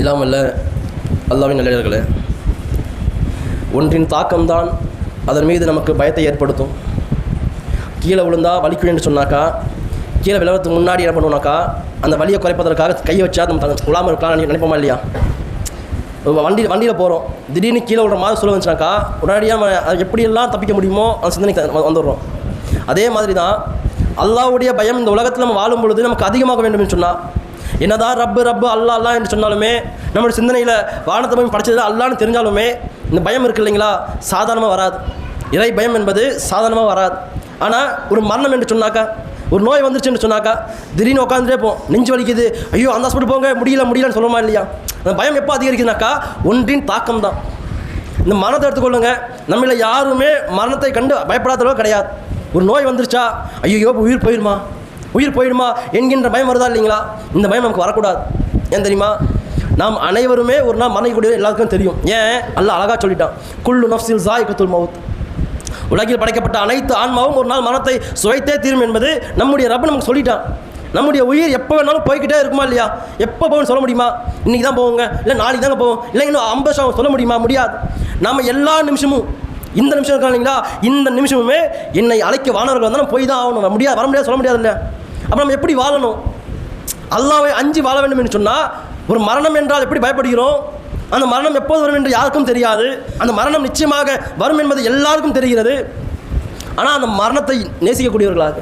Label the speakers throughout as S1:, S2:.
S1: எல்லாம் வல்ல அல்லாவின் நல்லவர்களே ஒன்றின் தாக்கம்தான் அதன் மீது நமக்கு பயத்தை ஏற்படுத்தும். கீழே விழுந்தா வலிக்கும் என்று சொன்னாக்கா கீழே விழுவதுக்கு முன்னாடி என்ன பண்ணுவோம்னாக்கா அந்த வலியை குறைப்பதற்காக கையை வச்சா நம்ம தங்க விழாமல் இருக்கலாம் நினைப்போமா இல்லையா? வண்டி வண்டியில் போகிறோம் திடீர்னு கீழே விடுற மாதிரி சொல்ல வந்துச்சுனாக்கா உடனடியாக நம்ம எப்படியெல்லாம் தப்பிக்க முடியுமோ அந்த சிந்தனைக்கு வந்துடுறோம். அதே மாதிரி தான் அல்லாஹ்வுடைய பயம் இந்த உலகத்தில் நம்ம வாழும் பொழுது நமக்கு அதிகமாக வேண்டும் என்று சொன்னால் என்னதான் ரப்பு ரப்பு அல்லா அல்லா என்று சொன்னாலுமே நம்மளுடைய சிந்தனையில் வானத்தை போய் படைச்சது அல்லான்னு தெரிஞ்சாலுமே இந்த பயம் இருக்கு இல்லைங்களா? சாதாரணமாக வராது. இறை பயம் என்பது சாதாரணமாக வராது. ஆனால் ஒரு மரணம் என்று சொன்னாக்கா ஒரு நோய் வந்துருச்சுன்னு சொன்னாக்கா திடீர்னு உட்காந்துட்டே போம் நெஞ்சு வலிக்குது. ஐயோ அந்த ஹாஸ்பிட்டல் போங்க முடியல முடியலன்னு சொல்லுமா இல்லையா? அந்த பயம் எப்போ அதிகரிக்குதுனாக்கா ஒன்றின் தாக்கம் தான். இந்த மரணத்தை எடுத்துக்கொள்ளுங்க. நம்மள யாருமே மரணத்தை கண்டு பயப்படாதளவு கிடையாது. ஒரு நோய் வந்துருச்சா? ஐயோ உயிர் போயிடுமா உயிர் போயிடுமா என்கின்ற பயம் வருதா இல்லைங்களா? இந்த பயம் நமக்கு வரக்கூடாது. ஏன் தெரியுமா? நாம் அனைவருமே ஒரு நாள் மரணிக்கூடிய எல்லாருக்கும் தெரியும். ஏன்? அல்ல அழகாக சொல்லிட்டான். குள்ளு நஃப்சில் சாய்கத்துல் மவுத் உலகில் படைக்கப்பட்ட அனைத்து ஆன்மாவும் ஒரு நாள் மனத்தை சுவைத்தே தீரும் என்பது நம்முடைய ரப்ப நமக்கு சொல்லிட்டான். நம்முடைய உயிர் எப்போ வேணாலும் போய்க்கிட்டே இருக்குமா இல்லையா? எப்போ போகணும்னு சொல்ல முடியுமா? இன்றைக்கி தான் போவோங்க. இல்லை நாளைக்கு தாங்க போவோம். இல்லை இன்னும் ஐம்பது வருஷம் சொல்ல முடியுமா? முடியாது. நம்ம எல்லா நிமிஷமும் இந்த நிமிஷம் இருக்கா இல்லைங்களா? இந்த நிமிஷமுமே என்னை அழைக்க வானவர்கள் வந்தாலும் போய் தான் ஆகணும். முடியாது வர முடியாது சொல்ல முடியாது இல்லை அப்போ நம்ம எப்படி வாழணும்? அல்லாவை அஞ்சு வாழ வேண்டும் என்று சொன்னால் ஒரு மரணம் என்றால் எப்படி பயப்படுகிறோம்? அந்த மரணம் எப்போது வரும் என்று யாருக்கும் தெரியாது. அந்த மரணம் நிச்சயமாக வரும் என்பது எல்லாருக்கும் தெரிகிறது. ஆனால் அந்த மரணத்தை நேசிக்கக்கூடியவர்களாக.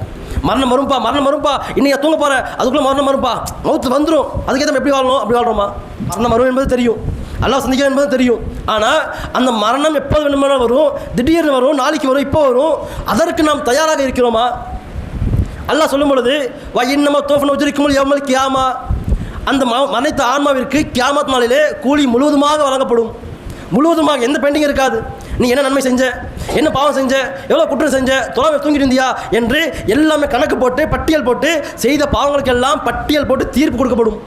S1: மரணம் வரும்பா மரணம் வரும்பா இன்னைக்கு தூங்க போகிற அதுக்குள்ளே மரணம் வரும்பா. மௌத்து வந்துடும் அதுக்கேற்ற நம்ம எப்படி வாழணும்? அப்படி வாழ்றோமா? மரணம் வரும் என்பது தெரியும். அல்லாஹ் சந்திக்கணும் என்பது தெரியும். ஆனால் அந்த மரணம் எப்போது வேணுமானால் வரும்? திடீர்னு வரும் நாளைக்கு வரும் இப்போ வரும். அதற்கு நாம் தயாராக இருக்கிறோமா? அல்லாஹ் சொல்லும் பொழுது வா இன்னமோ தோஃபன் உஜரிக்கும் எவ்வளவு கியாமா. அந்த அனைத்து ஆன்மாவிற்கு கியாமத் நாளிலே கூலி முழுவதுமாக வழங்கப்படும். முழுவதுமாக எந்த பெண்டிங் இருக்காது. நீ என்ன நன்மை செஞ்ச? என்ன பாவம் செஞ்ச? எவ்வளோ குற்றம் செஞ்ச? தொலைவை தூங்கிட்டு இருந்தியா? என்று எல்லாமே கணக்கு போட்டு பட்டியல் போட்டு செய்த பாவங்களுக்கெல்லாம் பட்டியல் போட்டு தீர்ப்பு கொடுக்கப்படும்.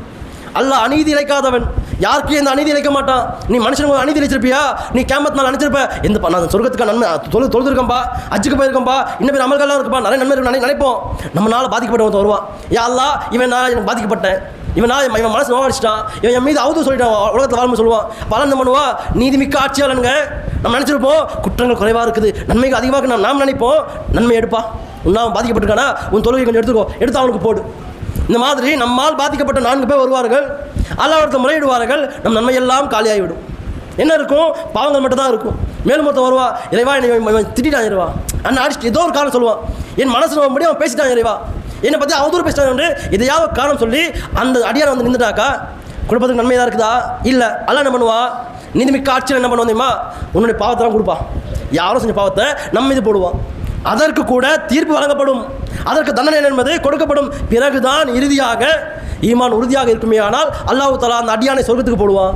S1: அல்லாஹ் அநீதி இழைக்காதவன். யாருக்கும் எந்த அநீதி இழைக்க மாட்டான். நீ மனுஷனுக்கு அநீதி இழைச்சிருப்பியா? நீ கேமத் நாள் அனுப்பிச்சிருப்ப. எந்த நான் சொர்க்கத்துக்கு நன்மை தொழு தொழுதுருக்கம்பா அஜுக்கு போயிருக்கம்பா இன்னும் பேர் அமல்கள்லாம் இருக்கப்பா. நிறைய நன்மை இருக்கு. நினை- நினைப்போம். நம்மளால பாதிக்கப்பட்டவன் வருவான். யா அல்லாஹ் இவன் நான் எனக்கு பாதிக்கப்பட்டேன். இவன் நான் இவன் மனசு நோவடிச்சிட்டான் இவன் என் மீது அவுது சொல்லிட்டான். உலகத்தில் வாழும் சொல்லுவான். பலன் பண்ணுவா நீதி மிக்க ஆட்சியாளனுங்க. நம்ம நினச்சிருப்போம் குற்றங்கள் குறைவாக இருக்குது. நன்மைகள் அதிகமாக நாம் நாம் நினைப்போம். நன்மை எடுப்பா. உன்னாவும் பாதிக்கப்பட்டிருக்கானா? உன் தொழுகை கொஞ்சம் எடுத்துக்கோ. எடுத்து அவனுக்கு போடு. இந்த மாதிரி நம்மால் பாதிக்கப்பட்ட நான்கு பேர் வருவார்கள். அல்லாவிடத்தில் முறையிடுவார்கள் நம் நன்மையெல்லாம் காலியாகிவிடும். என்ன இருக்கும்? பாவங்கள் மட்டும் தான் இருக்கும். மேலும் ஒருத்தன் வருவா இறைவா என்னை இவன் திட்டான் இறைவா. அண்ணன் அடிச்சு ஏதோ ஒரு காரணம் சொல்லுவான். என் மனசு நோம்படி அவன் பேசிட்டான் இறைவா. என்னை பற்றி அவதூறு பேசிட்டான் என்று இதையாவது காரணம் சொல்லி அந்த அடியார் வந்து நின்றுட்டாக்கா? குடும்பத்துக்கு நன்மை தான் இருக்குதா? இல்லை. அல்ல என்ன பண்ணுவா? நீதிமிக்க ஆட்சியில் என்ன பண்ணுவோம் தெரியுமா? உன்னுடைய பாவத்தெல்லாம் கொடுப்பா. யாரும் செஞ்ச பாவத்தை நம்ம இது போடுவான் அதற்கு கூட தீர்ப்பு வழங்கப்படும். அதற்கு தண்டனை என்பது கொடுக்கப்படும். பிறகுதான் இறுதியாக ஈமான் உறுதியாக இருக்குமே ஆனால் அல்லாஹு தலா அந்த அடியானை சொர்க்கத்துக்கு போடுவான்.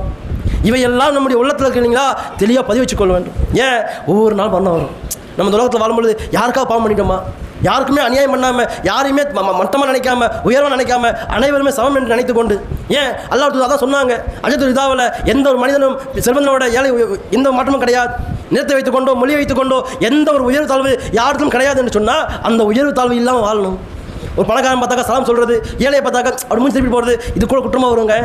S1: இவையெல்லாம் நம்முடைய உள்ளத்தில் இருக்கிறீங்களா தெளிவாக பதிவு வச்சுக்கொள்ள வேண்டும். ஏன்? ஒவ்வொரு நாள் மரணம் வரும். நம்ம உலகத்தில் வாழும்பொழுது யாருக்காக பாவம் பண்ணிட்டோமா? யாருக்குமே அநியாயம் பண்ணாமல் யாரையுமே மட்டமாக நினைக்காம உயர்வாக நினைக்காம அனைவருமே சமம் என்று நினைத்து கொண்டு ஏன்? அல்லாஹ் அதான் சொன்னாங்க. அஜத்து இதாவில் எந்த ஒரு மனிதனும் செல்வந்தனோட ஏழை எந்த மாற்றமும் கிடையாது. நிலத்தை வைத்துக்கொண்டோ மொழி வைத்துக்கொண்டோ எந்த ஒரு உயர்வு தாழ்வு யாருக்கும் கிடையாது என்று சொன்னால் அந்த உயர்வு தாழ்வு இல்லாமல் வாழணும். ஒரு பணக்காரன் பார்த்தாக்கா சலாம் சொல்கிறது ஏழையை பார்த்தாக்கா அப்படி முன் திருப்பி போகிறது இது கூட குற்றமாக வருங்க.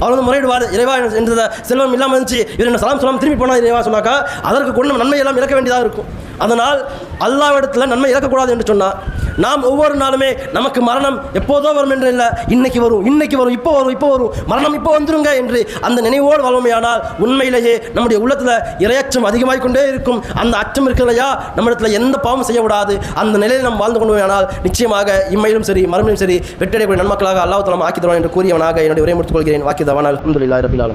S1: அவர் வந்து முறையிடுவார். இறைவா என்ற செல்வம் இல்லாமல் இருந்துச்சு இவர் என்ன சலாம் சொல்லாமல் திரும்பி போனால் இறைவா சொன்னாக்கா அதற்கு கொண்டு நன்மை எல்லாம் இழக்க வேண்டியதாக இருக்கும். அதனால் அல்லாவிடத்தில் நன்மை இழக்கக்கூடாது என்று சொன்னால் நாம் ஒவ்வொரு நாளுமே நமக்கு மரணம் எப்போதோ வரும் என்று இல்லை இன்னைக்கு வரும் இன்னைக்கு வரும் இப்போ வரும் இப்போ வரும். மரணம் இப்போ வந்துருங்க என்று அந்த நினைவோடு வளமையானால் உண்மையிலேயே நம்முடைய உள்ளத்தில் இரையச்சம் அதிகமாகிக் கொண்டே இருக்கும். அந்த அச்சம் இருக்கிறதையா நம்மிடத்தில் எந்த பாவம் செய்யக்கூடாது அந்த நிலையில் நாம் வாழ்ந்து கொண்டோமானால் நிச்சயமாக இம்மையிலும் சரி மறுமையிலும் சரி வெற்றியடைக்கூடிய நன்மக்களாக அல்லாஹ் தலம் ஆக்கி தருவான் என்று கூறியவனாக என்னுடைய உரை முடித்துக் கொள்கிறேன். வாக்கியதவானால் அல்ஹம்துலில்லாஹி ரபில்